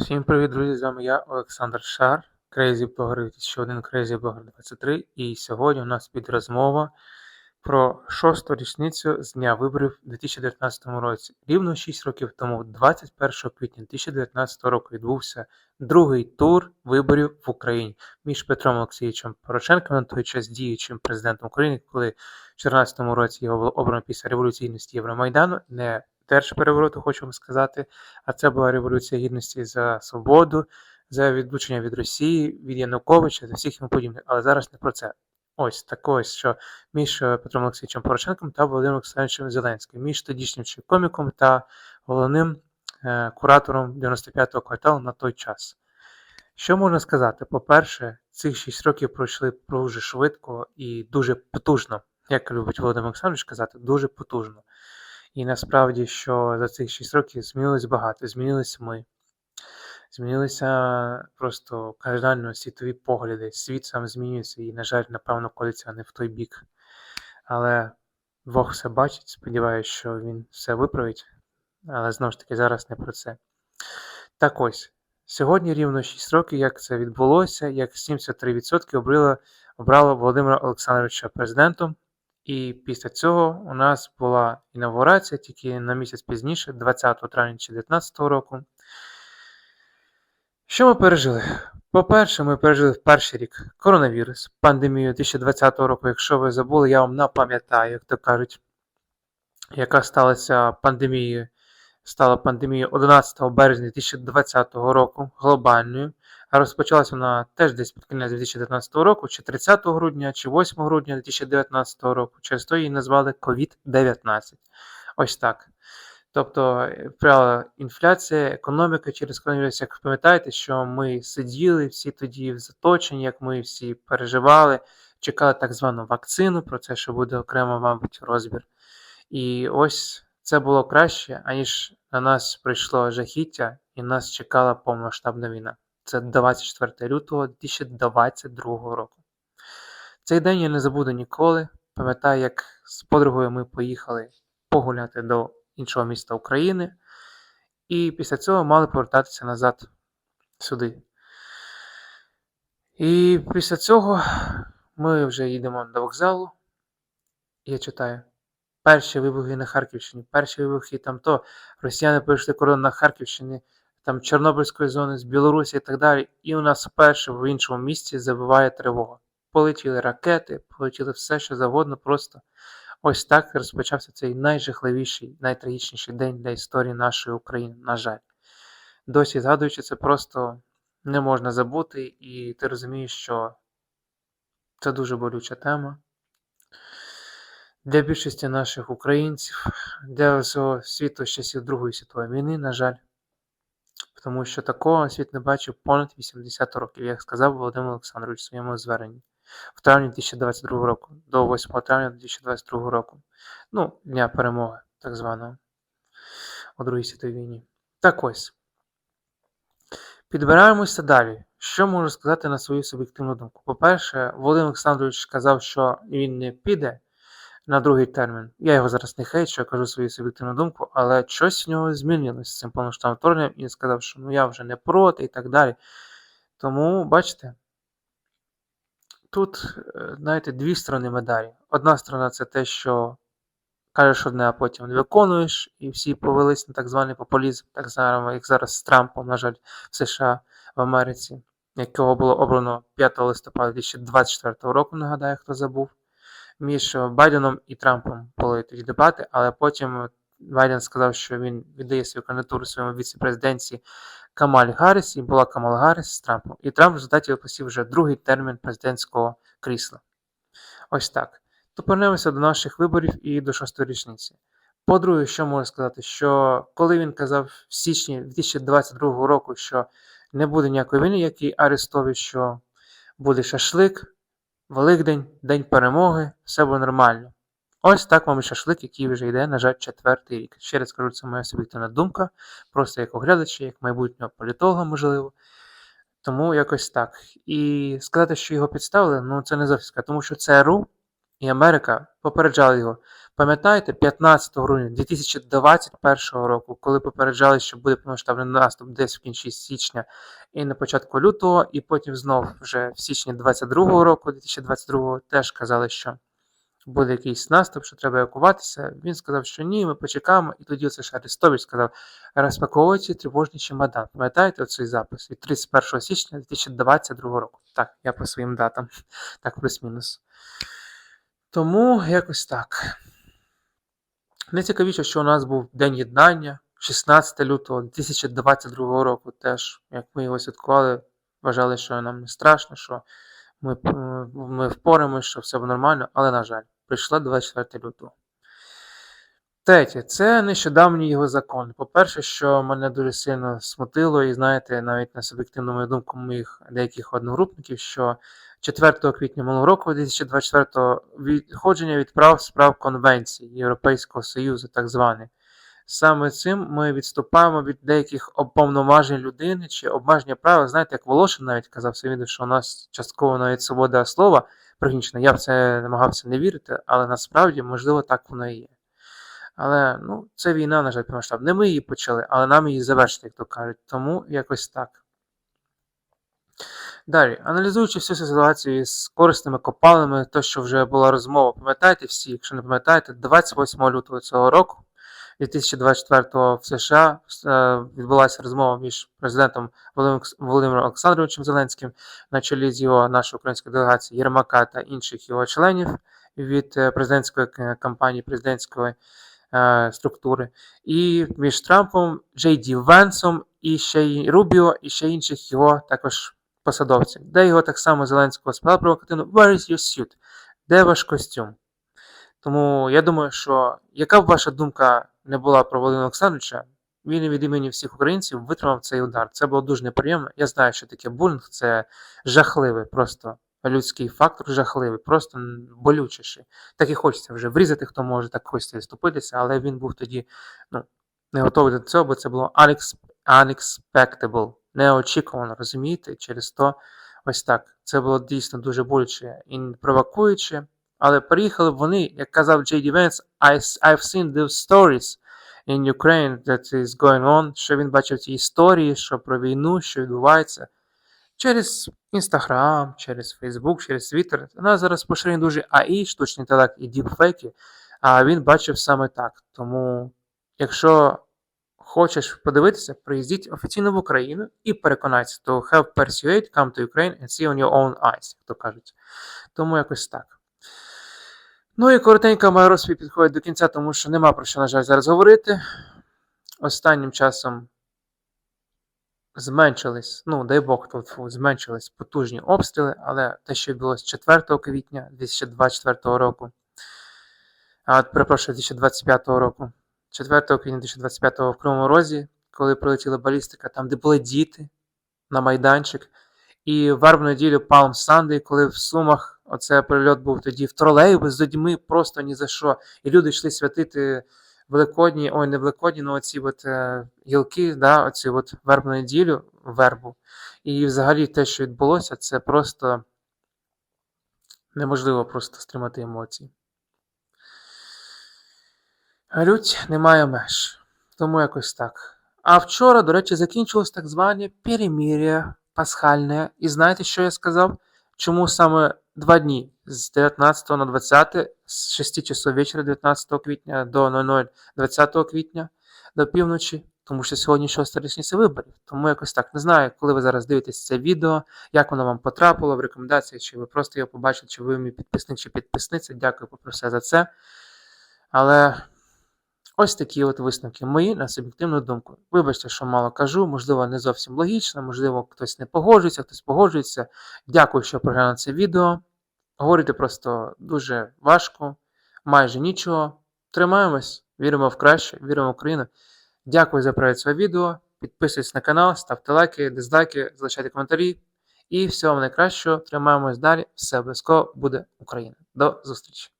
Всім привіт, друзі! З вами я, Олександр Шар, Crazy Blogger 2001, Crazy Blogger 23. І сьогодні у нас піде розмова про шосту річницю з дня виборів у 2019 році. Рівно 6 років тому, 21 квітня 2019 року, відбувся другий тур виборів в Україні між Петром Олексійовичем Порошенком, на той час діючим президентом України, коли в 2014 році його було обрано після революції гідності Євромайдану. Не держперевороту, хочу вам сказати, а це була революція гідності за свободу, за відлучення від Росії, від Януковича та всіх йому подібних. Але зараз не про це. Ось так ось, що між е, Петром Олексійовичем Порошенком та Володимиром Олександровичем Зеленським, між тодішнім коміком та головним е, куратором 95-го кварталу на той час. Що можна сказати? По-перше, цих 6 років пройшли дуже швидко і дуже потужно, як любить Володимир Олександрович казати, дуже потужно. І насправді, що за цих 6 років змінилось багато. Змінилися ми. Змінилися просто кардинально світові погляди. Світ сам змінюється, і, на жаль, напевно, колиться не в той бік. Але Бог все бачить, сподіваюся, що він все виправить. Але знову ж таки, зараз не про це. Так ось, сьогодні рівно 6 років, як це відбулося, як 73% обрало, обрало Володимира Олександровича президентом. І після цього у нас була інаугурація тільки на місяць пізніше, 20 травня 2019 року. Що ми пережили? По-перше, ми пережили в перший рік коронавірус, пандемію 2020 року. Якщо ви забули, я вам напам'ятаю, як то кажуть, яка сталася пандемією. Стала пандемією 11 березня 2020 року глобальною. Розпочалася вона теж десь під кінець 2019 року, чи 30 грудня, чи 8 грудня 2019 року. Через то її назвали COVID-19. Ось так. Тобто, впряла інфляція, економіка через коронавірус. Як ви пам'ятаєте, що ми сиділи всі тоді в заточенні, як ми всі переживали, чекали так звану вакцину, про це що буде окремо, мабуть, розбір. І ось це було краще, аніж на нас прийшло жахіття, і нас чекала повномасштабна війна. Це 24 лютого 2022 року. Цей день я не забуду ніколи. Пам'ятаю, як з подругою ми поїхали погуляти до іншого міста України, і після цього мали повертатися назад сюди. І після цього ми вже їдемо до вокзалу. Я читаю. Перші вибухи на Харківщині, перші вибухи там то росіяни перейшли кордон на Харківщині, там Чорнобильської зони, з Білорусі і так далі. І у нас вперше в іншому місці забиває тривога. Полетіли ракети, полетіли все, що завгодно, просто ось так розпочався цей найжахливіший, найтрагічніший день для історії нашої України, на жаль. Досі згадуючи, це просто не можна забути, і ти розумієш, що це дуже болюча тема. Для більшості наших українців, для всього світу з часів Другої світової війни, на жаль, тому що такого світ не бачив понад 80 років, як сказав Володимир Олександрович у своєму зверненні в травні 2022 року, до 8 травня 2022 року. Ну, Дня перемоги, так званого, у Другій світовій війні. Так ось. Підбираємося далі. Що можу сказати на свою суб'єктивну думку? По-перше, Володимир Олександрович сказав, що він не піде на другий термін. Я його зараз не хейчу, я кажу свою суб'єктивну думку, але щось в нього змінилося з цим повноштабним вторгненням і сказав, що ну я вже не проти і так далі. Тому, бачите, тут, е, знаєте, дві сторони медалі. Одна сторона це те, що кажеш одне, а потім не виконуєш, і всі повелись на так званий популізм, так само, як зараз з Трампом, на жаль, в США в Америці, якого було обрано 5 листопада 2024 року, нагадаю, хто забув між Байденом і Трампом були тоді дебати, але потім Байден сказав, що він віддає свою кандидатуру своєму віце-президенті Камалі Гарріс, і була Камала Гарріс з Трампом. І Трамп в результаті посів вже другий термін президентського крісла. Ось так. То повернемося до наших виборів і до шостої річниці. По-друге, що можу сказати, що коли він казав в січні 2022 року, що не буде ніякої війни, як і Арестові, що буде шашлик, Великдень, День перемоги, все було нормально. Ось так вам і шашлик, який вже йде, на жаль, четвертий рік. Ще раз кажу, це моя суб'єктивна думка, просто як оглядача, як майбутнього політолога, можливо. Тому якось так. І сказати, що його підставили, ну це не зовсім тому що ЦРУ і Америка попереджали його Пам'ятаєте, 15 грудня 2021 року, коли попереджали, що буде повномасштабний наступ десь в кінці січня і на початку лютого, і потім знов вже в січні 22 року, 2022 теж казали, що буде якийсь наступ, що треба евакуватися. Він сказав, що ні, ми почекаємо. І тоді оце ж Арестович сказав: розпаковуйте тривожний чемодан. Пам'ятаєте оцей запис від 31 січня 2022 року? Так, я по своїм датам, так плюс-мінус. Тому якось так. Найцікавіше, що у нас був День єднання 16 лютого 2022 року. Теж, як ми його святкували, вважали, що нам не страшно, що ми, е, ми впораємось, що все буде нормально, але, на жаль, прийшла 24 лютого. Третє, це нещодавній його закон. По-перше, що мене дуже сильно смутило, і знаєте, навіть на суб'єктивну мою думку моїх деяких одногрупників, що 4 квітня минулого року, 2024 відходження від прав справ Конвенції Європейського Союзу, так званий. Саме цим ми відступаємо від деяких оповноважень людини чи обмеження права. Знаєте, як Волошин навіть казав відео, що у нас частково навіть свобода слова пригнічена. Я в це намагався не вірити, але насправді, можливо, так воно і є. Але ну, це війна, на жаль, масштаб. Не ми її почали, але нам її завершити, як то кажуть. Тому якось так. Далі, аналізуючи всю ситуацію з корисними копалинами, то, що вже була розмова, пам'ятаєте всі, якщо не пам'ятаєте, 28 лютого цього року, 2024 в США е, відбулася розмова між президентом Володимиром Олександровичем Зеленським на чолі з його нашої української делегації Єрмака та інших його членів від е, президентської кампанії, президентської е, структури, і між Трампом, Джей Ді Венсом і ще й Рубіо, і ще інших його також посадовців, де його так само Зеленського спитали провокативно Where is your suit? Де ваш костюм? Тому я думаю, що яка б ваша думка не була про Володимира Олександровича, він від імені всіх українців витримав цей удар. Це було дуже неприємно. Я знаю, що таке булінг, це жахливий, просто людський фактор, жахливий, просто болючіший. Так і хочеться вже врізати, хто може, так хочеться відступитися, але він був тоді ну, не готовий до цього, бо це було unexpectable неочікувано, розумієте? Через то ось так. Це було дійсно дуже боляче і провокуюче. Але приїхали б вони, як казав Джей Ді Венс, I've seen those stories in Ukraine that is going on, що він бачив ці історії, що про війну, що відбувається. Через Інстаграм, через Фейсбук, через Твіттер. У нас зараз поширені дуже АІ, штучний інтелект і діпфейки, а він бачив саме так. Тому, якщо Хочеш подивитися, приїздіть офіційно в Україну і переконайтеся, то have persuade, come to Ukraine and see on your own eyes, як то кажуть. Тому якось так. Ну і коротенько моя розповідь підходить до кінця, тому що нема про що, на жаль, зараз говорити. Останнім часом зменшились, ну, дай Бог, тут зменшились потужні обстріли, але те, що відбулося 4 квітня 2024 року, а перепрошую, 2025 року. 4 квітня 2025 в Кривому Розі, коли прилетіла балістика, там, де були діти на майданчик. І вербну неділю Palm Sunday, коли в Сумах оце перельот був тоді в тролейбус з людьми просто ні за що. І люди йшли святити Великодні, ой, не Великодні, ну оці от е, гілки, да, оці от вербну неділю, вербу. І взагалі те, що відбулося, це просто неможливо просто стримати емоції. Лють немає меж. Тому якось так. А вчора, до речі, закінчилось так зване перемір'я пасхальне. І знаєте, що я сказав? Чому саме два дні з 19 на 20, з 6 часов вечора 19 квітня до 00 20 квітня до півночі, тому що сьогодні 6 річниця виборів. Тому якось так. Не знаю, коли ви зараз дивитесь це відео, як воно вам потрапило в рекомендації, чи ви просто його побачили, чи ви мій підписник чи підписниця. Дякую про все за це. Але. Ось такі от висновки мої на суб'єктивну думку. Вибачте, що мало кажу, можливо, не зовсім логічно, можливо, хтось не погоджується, хтось погоджується. Дякую, що проглянули це відео. Говорити просто дуже важко, майже нічого. Тримаємось, віримо в краще, віримо в Україну. Дякую за перегляд цього відео. Підписуйтесь на канал, ставте лайки, дизлайки, залишайте коментарі. І всього найкращого. Тримаємось далі. Все обов'язково буде Україна. До зустрічі!